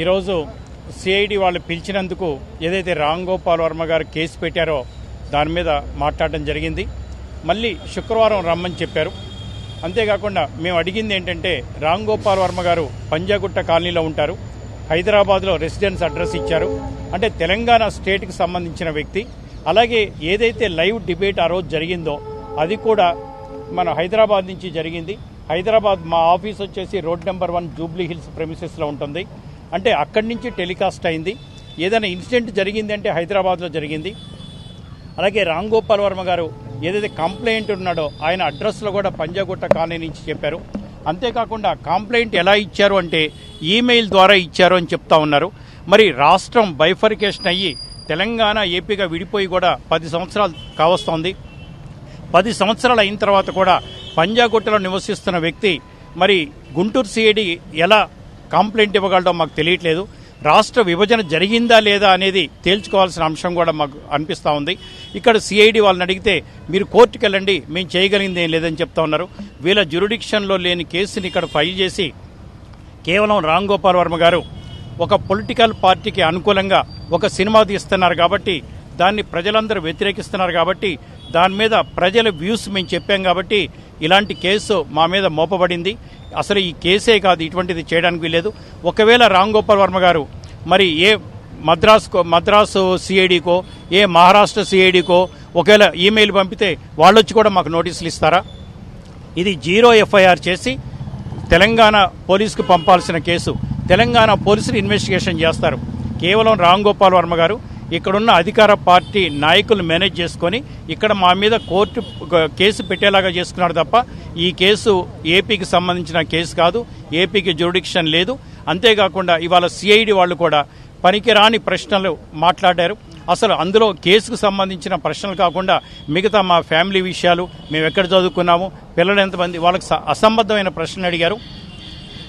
ఈరోజు సిఐడి వాళ్ళు పిలిచినందుకు ఏదైతే రామ్ గోపాల్ వర్మ గారు కేసు పెట్టారో దాని మీద మాట్లాడడం జరిగింది. మళ్ళీ శుక్రవారం రమ్మని చెప్పారు. అంతేకాకుండా మేము అడిగింది ఏంటంటే రామ్ గోపాల్ వర్మ గారు పంజాగుట్ట కాలనీలో ఉంటారు. హైదరాబాద్లో రెసిడెన్స్ అడ్రస్ ఇచ్చారు. అంటే తెలంగాణ స్టేట్కి సంబంధించిన వ్యక్తి. అలాగే ఏదైతే లైవ్ డిబేట్ ఆ రోజు జరిగిందో అది కూడా మన హైదరాబాద్ నుంచి జరిగింది. హైదరాబాద్ మా ఆఫీస్ వచ్చేసి road number one Jubilee Hills ప్రెమిసెస్లో ఉంటుంది. అంటే అక్కడి నుంచి టెలికాస్ట్ అయింది. ఏదైనా ఇన్సిడెంట్ జరిగింది అంటే హైదరాబాద్లో జరిగింది. అలాగే రామ్ గోపాల్ వర్మ గారు ఏదైతే కంప్లైంట్ ఉన్నాడో ఆయన అడ్రస్లో కూడా పంజాగుట్ట కాలనీ నుంచి చెప్పారు. అంతేకాకుండా కంప్లైంట్ ఎలా ఇచ్చారు అంటే ఈమెయిల్ ద్వారా ఇచ్చారు అని చెప్తా ఉన్నారు. మరి రాష్ట్రం బైఫర్కేషన్ అయ్యి తెలంగాణ ఏపీగా విడిపోయి కూడా పది సంవత్సరాలు కావస్తోంది. పది సంవత్సరాలు అయిన తర్వాత కూడా పంజాగుట్టలో నివసిస్తున్న వ్యక్తి మరి గుంటూరు సిఐడి ఎలా కంప్లైంట్ ఇవ్వగలడో మాకు తెలియట్లేదు. రాష్ట్ర విభజన జరిగిందా లేదా అనేది తేల్చుకోవాల్సిన అంశం కూడా మాకు అనిపిస్తూ ఉంది. ఇక్కడ సిఐడి వాళ్ళని అడిగితే మీరు కోర్టుకు వెళ్ళండి మేము చేయగలిగింది ఏం లేదని చెప్తా ఉన్నారు. వీళ్ళ జ్యురిడిక్షన్లో లేని కేసుని ఇక్కడ ఫైల్ చేసి కేవలం రామ్ గోపాల్ వర్మ గారు ఒక పొలిటికల్ పార్టీకి అనుకూలంగా ఒక సినిమా తీస్తున్నారు కాబట్టి దాన్ని ప్రజలందరూ వ్యతిరేకిస్తున్నారు కాబట్టి దాని మీద ప్రజల వ్యూస్ మేము చెప్పాం కాబట్టి ఇలాంటి కేసు మా మీద మోపబడింది. అసలు ఈ కేసే కాదు ఇటువంటిది చేయడానికి వీలేదు ఒకవేళ రామ్ గోపాల్ వర్మ గారు మరి ఏ మద్రాసుకో మద్రాసు సిఐడికో ఏ మహారాష్ట్ర సిఐడికో ఒకవేళ ఈమెయిల్ పంపితే వాళ్ళు వచ్చి కూడా మాకు నోటీసులు ఇస్తారా? ఇది జీరో ఎఫ్ఐఆర్ చేసి తెలంగాణ పోలీసుకు పంపాల్సిన కేసు. తెలంగాణ పోలీసులు ఇన్వెస్టిగేషన్ చేస్తారు. కేవలం రామ్ గోపాల్ వర్మ గారు ఇక్కడున్న అధికార పార్టీ నాయకులు మేనేజ్ చేసుకొని ఇక్కడ మా మీద కోర్టు కేసు పెట్టేలాగా చేసుకున్నారు తప్ప ఈ కేసు ఏపీకి సంబంధించిన కేసు కాదు ఏపీకి జ్యూరిడిక్షన్ లేదు. అంతేకాకుండా ఇవాళ సిఐడి వాళ్ళు కూడా పనికిరాని ప్రశ్నలు మాట్లాడారు. అసలు అందులో కేసుకు సంబంధించిన ప్రశ్నలు కాకుండా మిగతా మా ఫ్యామిలీ విషయాలు మేము ఎక్కడ చదువుకున్నాము పిల్లలు ఎంతమంది వాళ్ళకి స- అసంబద్ధమైన ప్రశ్నలు అడిగారు.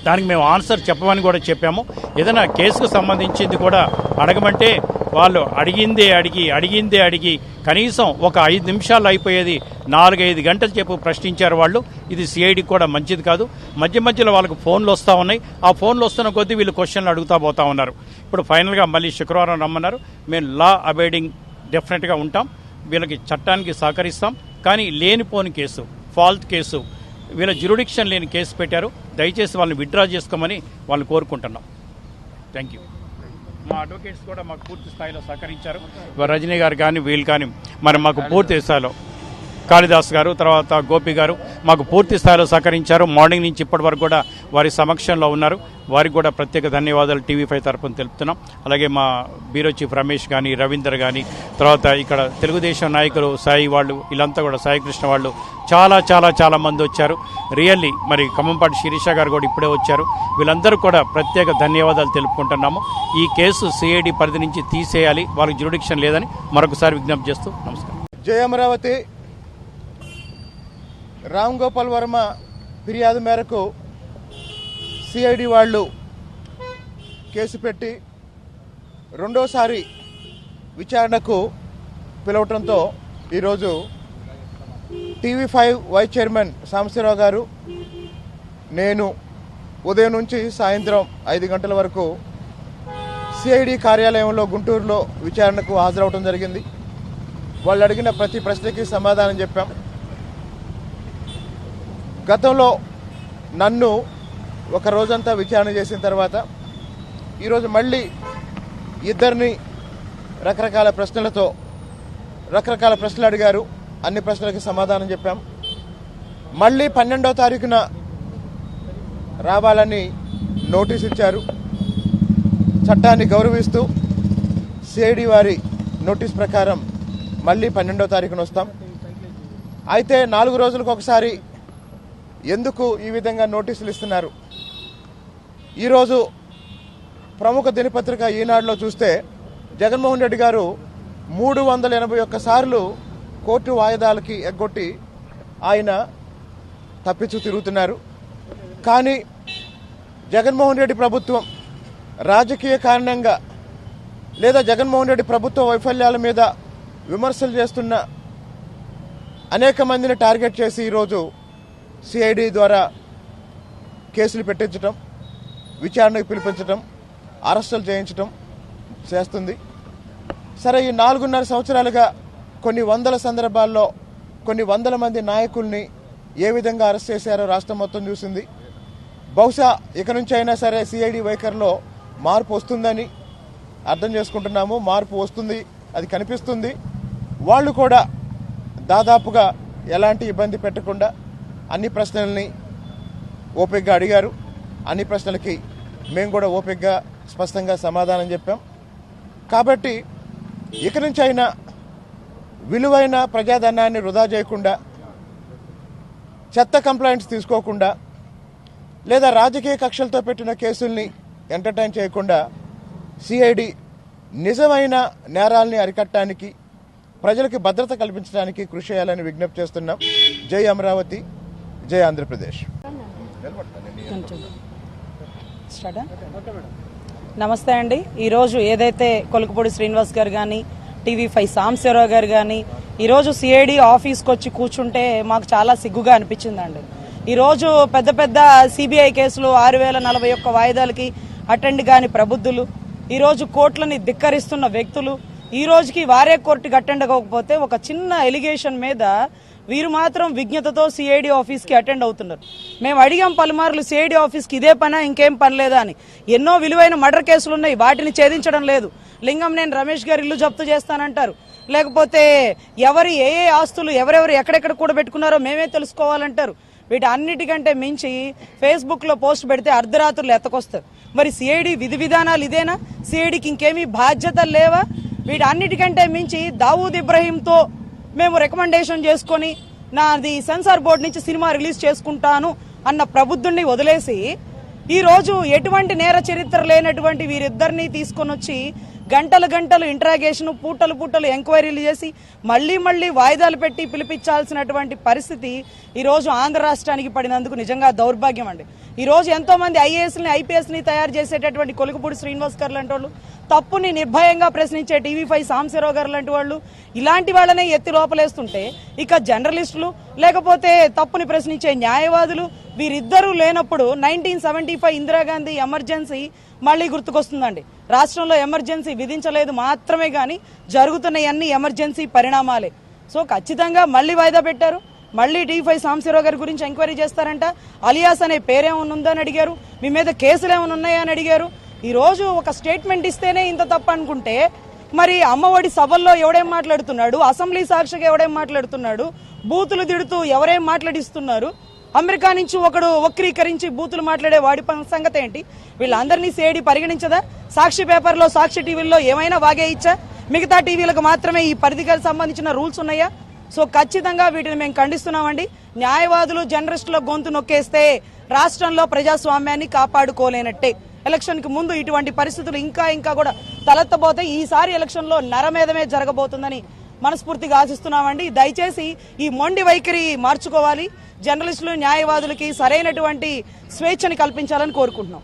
దానికి మేము ఆన్సర్ చెప్పమని కూడా చెప్పాము. ఏదైనా కేసుకు సంబంధించింది కూడా అడగమంటే వాళ్ళు అడిగిందే అడిగి అడిగిందే అడిగి కనీసం ఒక ఐదు నిమిషాలు అయిపోయేది నాలుగైదు గంటల చెప్పు ప్రశ్నించారు వాళ్ళు. ఇది సిఐడికి కూడా మంచిది కాదు. మధ్య మధ్యలో వాళ్ళకు ఫోన్లు వస్తూ ఉన్నాయి. ఆ ఫోన్లు వస్తున్న కొద్దీ వీళ్ళు క్వశ్చన్లు అడుగుతా పోతా ఉన్నారు. ఇప్పుడు ఫైనల్గా మళ్ళీ శుక్రవారం రమ్మన్నారు. మేము లా అబైడింగ్ డెఫినెట్గా ఉంటాం. వీళ్ళకి చట్టానికి సహకరిస్తాం. కానీ లేనిపోని కేసు ఫాల్ట్ కేసు వీళ్ళ జ్యురిడిక్షన్ లేని కేసు పెట్టారు. దయచేసి వాళ్ళని విత్డ్రా చేసుకోమని వాళ్ళని కోరుకుంటున్నాం. Thank you. మా అడ్వకేట్స్ కూడా మాకు పూర్తి స్థాయిలో సహకరించారు. రజనీ గారు కానీ వీళ్ళు కానీ మరి మాకు పూర్తి స్థాయిలో కాళిదాస్ గారు తర్వాత గోపి గారు మాకు పూర్తి స్థాయిలో సహకరించారు. మార్నింగ్ నుంచి ఇప్పటి వరకు కూడా వారి సమక్షంలో ఉన్నారు. వారికి కూడా ప్రత్యేక ధన్యవాదాలు టీవీ ఫైవ్ తరఫున తెలుపుతున్నాం. అలాగే మా బ్యూరో చీఫ్ రమేష్ కానీ రవీందర్ కానీ తర్వాత ఇక్కడ తెలుగుదేశం నాయకులు సాయి వాళ్ళు వీళ్ళంతా కూడా సాయి కృష్ణ వాళ్ళు చాలా చాలా చాలా మంది వచ్చారు. రియల్లీ మరి ఖమ్మంపాటి శిరీష గారు కూడా ఇప్పుడే వచ్చారు. వీళ్ళందరూ కూడా ప్రత్యేక ధన్యవాదాలు తెలుపుకుంటున్నాము. ఈ కేసు సిఐడి పరిధి నుంచి తీసేయాలి. వాళ్ళకి జ్యురిడిక్షన్ లేదని మరొకసారి విజ్ఞప్తి చేస్తూ నమస్కారం. జయ అమరావతి రామ్ గోపాల్ వర్మ ఫిర్యాదు మేరకు సిఐడి వాళ్ళు కేసు పెట్టి రెండోసారి విచారణకు పిలవటంతో ఈరోజు TV five vice chairman Sambasivarao garu నేను ఉదయం నుంచి సాయంత్రం ఐదు గంటల వరకు సిఐడి కార్యాలయంలో గుంటూరులో విచారణకు హాజరవడం జరిగింది. వాళ్ళు అడిగిన ప్రతి ప్రశ్నకి సమాధానం చెప్పాం. గతంలో నన్ను ఒక రోజంతా విచారణ చేసిన తర్వాత ఈరోజు మళ్ళీ ఇద్దరిని రకరకాల ప్రశ్నలతో రకరకాల ప్రశ్నలు అడిగారు. అన్ని ప్రశ్నలకి సమాధానం చెప్పాం. మళ్ళీ పన్నెండవ తారీఖున రావాలని నోటీస్ ఇచ్చారు. చట్టాన్ని గౌరవిస్తూ సిఐడి వారి నోటీస్ ప్రకారం మళ్ళీ పన్నెండవ తారీఖున వస్తాం. అయితే నాలుగు రోజులకు ఒకసారి ఎందుకు ఈ విధంగా నోటీసులు ఇస్తున్నారు? ఈరోజు ప్రముఖ దినపత్రిక ఈనాడులో చూస్తే జగన్మోహన్ రెడ్డి గారు మూడు వందల ఎనభై ఒక్క సార్లు కోర్టు వాయిదాలకి ఎగ్గొట్టి ఆయన తప్పించు తిరుగుతున్నారు. కానీ జగన్మోహన్ రెడ్డి ప్రభుత్వం రాజకీయ కారణంగా లేదా జగన్మోహన్ రెడ్డి ప్రభుత్వ వైఫల్యాల మీద విమర్శలు చేస్తున్న అనేక మందిని టార్గెట్ చేసి ఈరోజు సిఐడి ద్వారా కేసులు పెట్టించడం విచారణకు పిలిపించడం అరెస్టులు చేయించడం చేస్తుంది. సరే ఈ నాలుగున్నర సంవత్సరాలుగా కొన్ని వందల సందర్భాల్లో కొన్ని వందల మంది నాయకుల్ని ఏ విధంగా అరెస్ట్ చేశారో రాష్ట్రం మొత్తం చూసింది. బహుశా ఇక నుంచి అయినా సరే సిఐడి వైఖరిలో మార్పు వస్తుందని అర్థం చేసుకుంటున్నాము. మార్పు వస్తుంది అది కనిపిస్తుంది. వాళ్ళు కూడా దాదాపుగా ఎలాంటి ఇబ్బంది పెట్టకుండా అన్ని ప్రశ్నల్ని ఓపికగా అడిగారు. అన్ని ప్రశ్నలకి మేము కూడా ఓపికగా స్పష్టంగా సమాధానం చెప్పాం. కాబట్టి ఇక నుంచి అయినా విలువైన ప్రజాధనాన్ని వృధా చేయకుండా చెత్త కంప్లైంట్స్ తీసుకోకుండా లేదా రాజకీయ కక్షలతో పెట్టిన కేసుల్ని ఎంటర్టైన్ చేయకుండా సిఐడి నిజమైన నేరాల్ని అరికట్టడానికి ప్రజలకు భద్రత కల్పించడానికి కృషి చేయాలని విజ్ఞప్తి చేస్తున్నాం. జై అమరావతి. జై ఆంధ్రప్రదేశ్. నమస్తే అండి. ఈరోజు ఏదైతే కొలకపూడి శ్రీనివాస్ గారు కానీ టీవీ ఫైవ్ సాంబశివరావు గారు కానీ ఈరోజు సిఐడి ఆఫీస్కి వచ్చి కూర్చుంటే మాకు చాలా సిగ్గుగా అనిపించిందండి. ఈరోజు పెద్ద పెద్ద సిబిఐ కేసులు ఆరు వేల నలభై ఒక్క వాయిదాలకి అటెండ్ కాని ప్రబుద్ధులు ఈరోజు కోర్టులని ధిక్కరిస్తున్న వ్యక్తులు ఈ రోజుకి వారే కోర్టుకి అటెండ్ అవ్వకపోతే ఒక చిన్న ఎలిగేషన్ మీద వీరు మాత్రం విజ్ఞతతో సిఐడి ఆఫీస్కి అటెండ్ అవుతున్నారు. మేము అడిగాం పలుమార్లు సిఐడి ఆఫీస్కి ఇదే పనా ఇంకేం పని లేదా అని. ఎన్నో విలువైన మర్డర్ కేసులు ఉన్నాయి వాటిని ఛేదించడం లేదు. లింగం నేను రమేష్ గారి ఇల్లు జప్తు చేస్తానంటారు. లేకపోతే ఎవరి ఏ ఏ ఆస్తులు ఎవరెవరు ఎక్కడెక్కడ కూడా పెట్టుకున్నారో మేమే తెలుసుకోవాలంటారు. వీటి అన్నిటికంటే మించి ఫేస్బుక్లో పోస్ట్ పెడితే అర్ధరాత్రులు ఎత్తకొస్తారు. మరి సిఐడి విధి విధానాలు ఇదేనా? సిఐడికి ఇంకేమీ బాధ్యతలు లేవా? వీటి అన్నిటికంటే మించి దావూద్ ఇబ్రహీంతో మేము రికమెండేషన్ చేసుకొని నాది సెన్సార్ బోర్డు నుంచి సినిమా రిలీజ్ చేసుకుంటాను అన్న ప్రబుద్ధుణ్ణి వదిలేసి ఈ రోజు ఎటువంటి నేర చరిత్ర లేనటువంటి వీరిద్దరిని తీసుకొని వచ్చి గంటలు గంటలు ఇంట్రాగేషన్ పూటలు పూటలు ఎంక్వైరీలు చేసి మళ్ళీ మళ్ళీ వాయిదాలు పెట్టి పిలిపించాల్సినటువంటి పరిస్థితి ఈ రోజు ఆంధ్ర రాష్ట్రానికి పడినందుకు నిజంగా దౌర్భాగ్యం అండి. ఈ రోజు ఎంతో మంది ఐఏఎస్ని ఐపీఎస్ని తయారు చేసేటటువంటి కొలుగుపూడి శ్రీనివాస్ గారు లాంటి వాళ్ళు తప్పుని నిర్భయంగా ప్రశ్నించే టీవీ ఫైవ్ సాంశీరావు గారు లాంటి వాళ్ళు ఇలాంటి వాళ్ళనే ఎత్తి లోపలేస్తుంటే ఇక జర్నలిస్టులు లేకపోతే తప్పుని ప్రశ్నించే న్యాయవాదులు వీరిద్దరూ లేనప్పుడు nineteen seventy five Indira Gandhi emergency మళ్ళీ గుర్తుకొస్తుందండి. రాష్ట్రంలో ఎమర్జెన్సీ విధించలేదు మాత్రమే కానీ జరుగుతున్నయన్నీ ఎమర్జెన్సీ పరిణామాలే. సో ఖచ్చితంగా మళ్ళీ వాయిదా పెట్టారు. మళ్ళీ టీ ఫైవ్ సాంశీరావు గారి గురించి ఎంక్వైరీ చేస్తారంట. అలియాస్ అనే పేరేమన్నా ఉందని అడిగారు. మీ మీద కేసులు ఏమైనా ఉన్నాయా అని అడిగారు. ఈరోజు ఒక స్టేట్మెంట్ ఇస్తేనే ఇంత తప్పు అనుకుంటే మరి అమ్మఒడి సభల్లో ఎవడేం మాట్లాడుతున్నాడు? అసెంబ్లీ సాక్షిగా ఎవడేం మాట్లాడుతున్నాడు? బూతులు తిడుతూ ఎవరేం మాట్లాడిస్తున్నారు? అమెరికా నుంచి ఒకడు వక్రీకరించి బూతులు మాట్లాడే వాడి సంగతి ఏంటి? వీళ్ళందరినీ సేడి పరిగణించదా? సాక్షి పేపర్లో సాక్షి టీవీల్లో ఏమైనా వాగేయచ్చా మిగతా టీవీలకు మాత్రమే ఈ పరిధికి సంబంధించిన రూల్స్ ఉన్నాయా? సో ఖచ్చితంగా వీటిని మేము ఖండిస్తున్నామండి. న్యాయవాదులు జర్నలిస్టుల గొంతు నొక్కేస్తే రాష్ట్రంలో ప్రజాస్వామ్యాన్ని కాపాడుకోలేనట్టే. ఎలక్షన్కి ముందు ఇటువంటి పరిస్థితులు ఇంకా ఇంకా కూడా తలెత్తబోతే ఈసారి ఎలక్షన్లో నరమేధమే జరగబోతుందని మనస్ఫూర్తిగా ఆశిస్తున్నామండి. దయచేసి ఈ మొండి వైఖరి మార్చుకోవాలి. జర్నలిస్టులు న్యాయవాదులకి సరైనటువంటి స్వేచ్ఛని కల్పించాలని కోరుకుంటున్నాం.